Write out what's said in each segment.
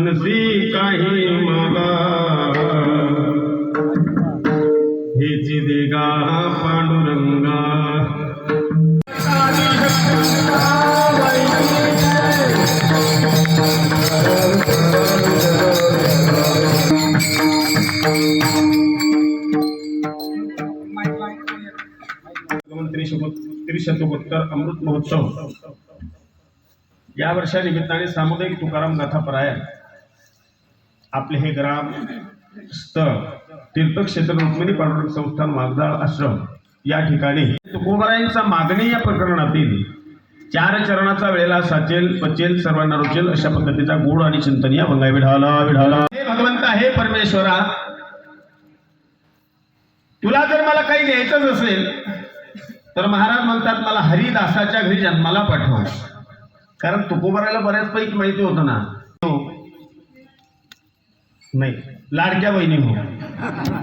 मनसी काही मागा हेची देगा पांडुरंगा. त्रिशतोत्तर अमृत महोत्सव. या वर्षानिमित्ताने सामुदायिक तुकाराम गाथा परायण. आपले हे ग्राम स्थळ तीर्थक्षेत्र रुक्मिणी पर्यटन संस्थान मागदाळ आश्रम या ठिकाणी तुकोबारायांचा मागणी या प्रकरणातील चार चरणाचा वेळेला साचेल पचेल सर्वांना रुचेल अशा पद्धतीचा गोड आणि चिंतन या भंगा विढाला विढाला. हे भगवंत हे परमेश्वरा तुला जर मला काही द्यायचंच असेल तर महाराज म्हणतात मला हरिदासाच्या घरी जन्माला पाठव. कारण तुकोबराला बऱ्याचपैकी माहिती होतं ना. नाही. लाडक्या बहिणी हो.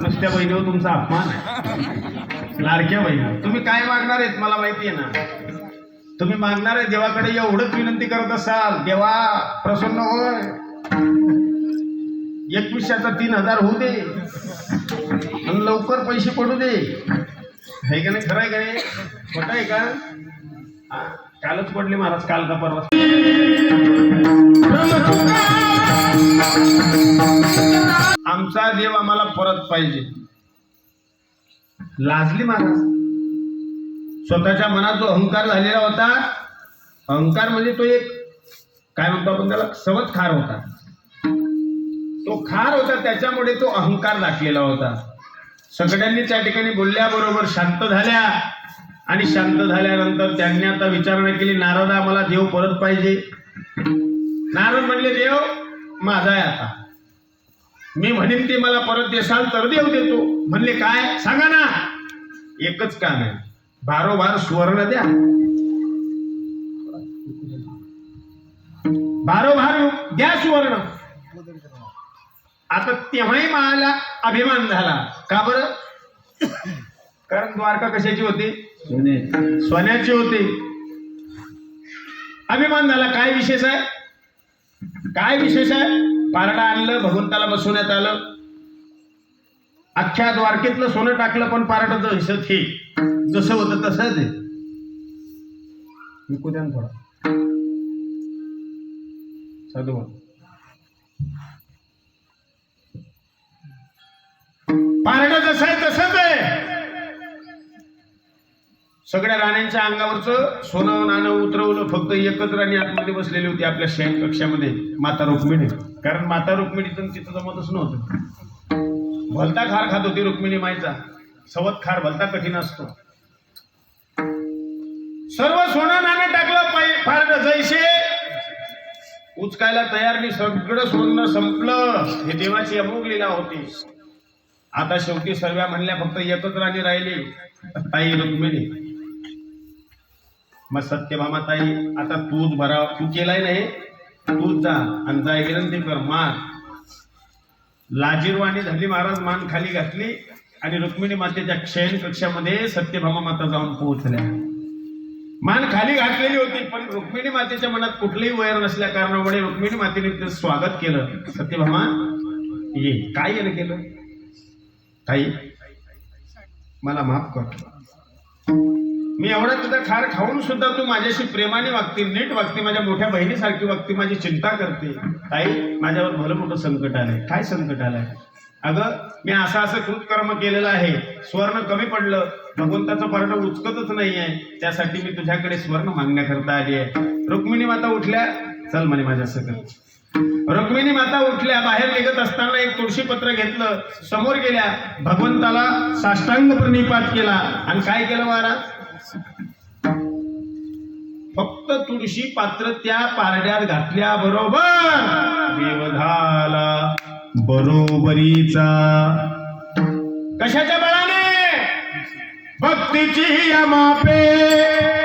नुसत्या बहिणीवर तुमचा अपमान? आहे लाडक्या बहिणी. तुम्ही काय मागणार आहेत मला माहिती आहे ना? तुम्ही मागणार आहे देवाकडे एवढंच विनंती करत असाल. देवा प्रसन्न होय. एकवीसशेचा तीन हजार होऊ दे. आणि लवकर पैसे पडू दे. हे का नाही? खरं आहे का नाही? खोटं आहे का? कालच पडले महाराज. काल का परवा? आमचा देव आम्हाला परत पाहिजे. लाजली महाराज स्वतःच्या मनात जो अहंकार झालेला होता अहंकार म्हणजे तो एक काय म्हणतो आपण त्याला? सवत खार होता. तो खार होता त्याच्यामुळे तो अहंकार दाखलेला होता. सगळ्यांनी त्या ठिकाणी बोलल्याबरोबर शांत झाल्या. आणि शांत झाल्यानंतर त्यांनी आता विचारणा केली नारदा मला देव परत पाहिजे. नारद म्हणले देव माझा आहे आता. मी म्हणेन ते मला परत देसाल तर देव देतो. म्हणले काय? सांगा ना. एकच काम आहे. भारोभार सुवर्ण द्या. भारोभार द्या सुवर्ण. आता तेव्हाही मला अभिमान झाला. का बरं? कारण द्वारका कशाची होती? सोन्याची होती. अभिमान झाला. काय विशेष आहे? काय विशेष आहे? पारडा आणलं भगवंताला बसवण्यात आलं. अख्ख्या द्वारकेतलं सोनं टाकलं पण पारडाचं हिशत हे. जसं होतं तसंच आहे विकू द्या थोडा. साधू. पारडं जसं आहे तसंच आहे. सगळ्या राण्यांच्या अंगावरचं सोनं नाणं उतरवलं फक्त एकच राणी आतमध्ये बसलेली होती आपल्या शयन कक्षामध्ये माता रुक्मिणी. कारण माता रुक्मिणीचं तिथं जमतच नव्हतं. भलता खार खात होती रुक्मिणी माईचा. सवत खार भलता कठीण असतो. सर्व सोनं नाणं टाकलं फार जैसे. उचकायला तयार नाही सगळं सोनं संपलं. हे देवाची अमोघ लीला होती. आता शेवटी सर्व्या म्हणल्या फक्त एकच राणी राहिली ताई रुक्मिणी. मग सत्यभामा ताई आता तूच भरा तू केलाय नाही तूच जा आणि जाय विनंती कर मान लाजीरवाणी झाली महाराज मान खाली घातली आणि रुक्मिणी मातेच्या क्षयन कक्षामध्ये सत्यभामा माता जाऊन पोहोचल्या. मान खाली घातलेली होती पण रुक्मिणी मातेच्या मनात कुठलंही वैर नसल्या कारणामुळे रुक्मिणी मातेने तिचं स्वागत केलं. सत्यभामा ये. काय येणं केलं? ताई मला माफ कर. मी एवढा तुझा खार खाऊन सुद्धा तू माझ्याशी प्रेमाने वागते नीट वागते माझ्या मोठ्या बहिणीसारखी वागते माझी चिंता करते ताई माझ्यावर भलं मोठं संकट आलंय. काय संकट आलंय? अगं मी असं असं कृतकर्म केलेलं आहे. स्वर्ण कमी पडलं. भगवंताचं पर्ण उचकतच नाहीये. त्यासाठी मी तुझ्याकडे स्वर्ण मागण्याकरता आली आहे. रुक्मिणी माता उठल्या. चल म्हणे माझ्या सकल. रुक्मिणी माता उठल्या. बाहेर निघत असताना एक तुळशी पत्र घेतलं. समोर गेल्या. भगवंताला साष्टांग प्रणिपात केला. आणि काय केलं महाराज? फक्त तुळशी पात्र त्या पारड्यात घातल्या बरोबर. देव झाला बरोबरीचा. कशाच्या बळाने? भक्तीची या मापे